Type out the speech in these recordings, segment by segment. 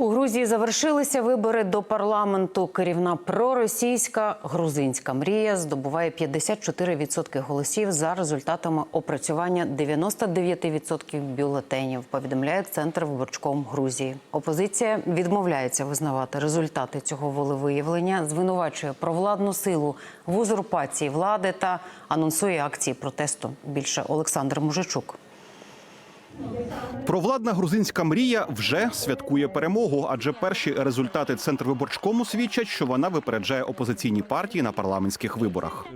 У Грузії завершилися вибори до парламенту. Керівна проросійська грузинська мрія здобуває 54% голосів за результатами опрацювання 99% бюлетенів. Повідомляє центр виборчком Грузії. Опозиція відмовляється визнавати результати цього волевиявлення, звинувачує провладну силу в узурпації влади та анонсує акції протесту. Більше Олександр Мужичук. Провладна грузинська мрія вже святкує перемогу, адже перші результати Центрвиборчкому свідчать, що вона випереджає опозиційні партії на парламентських виборах.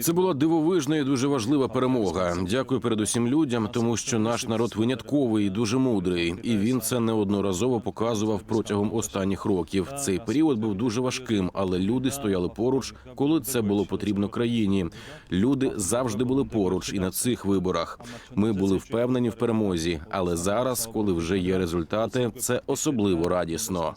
Це була дивовижна і дуже важлива перемога. Дякую передусім людям, тому що наш народ винятковий і дуже мудрий, і він це неодноразово показував протягом останніх років. Цей період був дуже важким, але люди стояли поруч, коли це було потрібно країні. Люди завжди були поруч, і на цих виборах ми були впевнені в перемозі. Але зараз, коли вже є результати, це особливо радісно.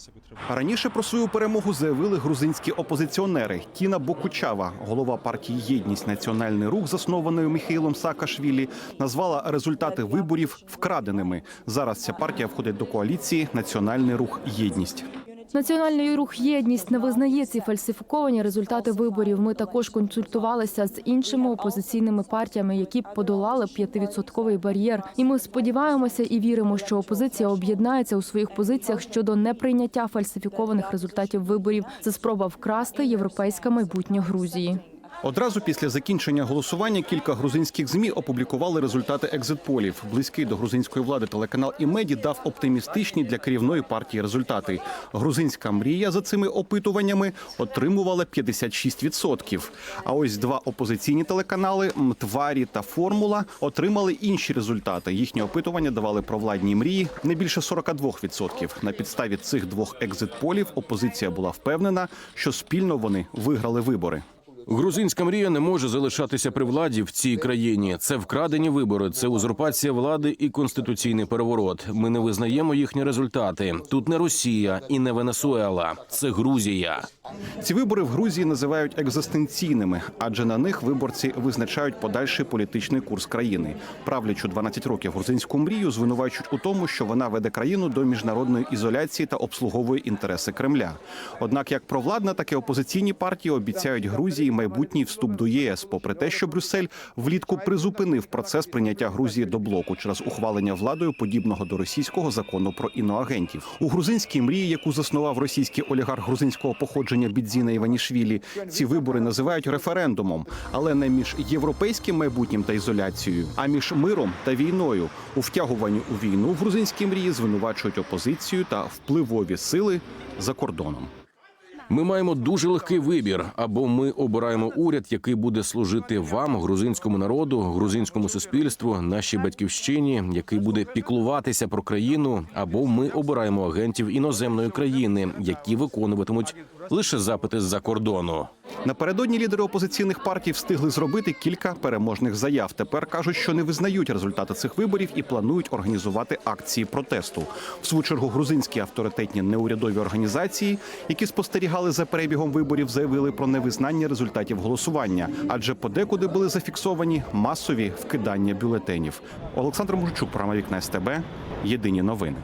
Раніше про свою перемогу заявили грузинські опозиціонери. Тіна Бокучава, голова партії Єдність Національний рух, заснованої Михайлом Саакашвілі, назвала результати виборів вкраденими. Зараз ця партія входить до коаліції Національний рух Єдність. Національний рух єдність не визнає ці фальсифіковані результати виборів. Ми також консультувалися з іншими опозиційними партіями, які подолали п'ятивідсотковий бар'єр. І ми сподіваємося і віримо, що опозиція об'єднається у своїх позиціях щодо неприйняття фальсифікованих результатів виборів. Це спроба вкрасти європейське майбутнє Грузії. Одразу після закінчення голосування кілька грузинських змі опублікували результати екзитполів. Близький до грузинської влади телеканал Імеді дав оптимістичні для керівної партії результати. Грузинська мрія за цими опитуваннями отримувала 56%. А ось два опозиційні телеканали Мтварі та Формула отримали інші результати. Їхні опитування давали провладній мрії не більше 42%. На підставі цих двох екзитполів опозиція була впевнена, що спільно вони виграли вибори. Грузинська мрія не може залишатися при владі в цій країні. Це вкрадені вибори, це узурпація влади і конституційний переворот. Ми не визнаємо їхні результати. Тут не Росія і не Венесуела, це Грузія. Ці вибори в Грузії називають екзистенційними, адже на них виборці визначають подальший політичний курс країни. Правлячу 12 років грузинську мрію звинувачують у тому, що вона веде країну до міжнародної ізоляції та обслуговує інтереси Кремля. Однак, як провладна, так і опозиційні партії обіцяють Грузії майбутній вступ до ЄС, попри те, що Брюссель влітку призупинив процес прийняття Грузії до блоку через ухвалення владою подібного до російського закону про іноагентів. У грузинській мрії, яку заснував російський олігарх грузинського походження Бідзіна Іванішвілі, ці вибори називають референдумом, але не між європейським майбутнім та ізоляцією, а між миром та війною. У втягуванні у війну в грузинській мрії звинувачують опозицію та впливові сили за кордоном. Ми маємо дуже легкий вибір: або ми обираємо уряд, який буде служити вам, грузинському народу, грузинському суспільству, нашій батьківщині, який буде піклуватися про країну, або ми обираємо агентів іноземної країни, які виконуватимуть лише запити з-за кордону. Напередодні лідери опозиційних партій встигли зробити кілька переможних заяв. Тепер кажуть, що не визнають результати цих виборів і планують організувати акції протесту. В свою чергу грузинські авторитетні неурядові організації, які спостерігали за перебігом виборів, заявили про невизнання результатів голосування, адже подекуди були зафіксовані масові вкидання бюлетенів. Олександр Мужичук, програма «Вікна СТБ. Єдині новини.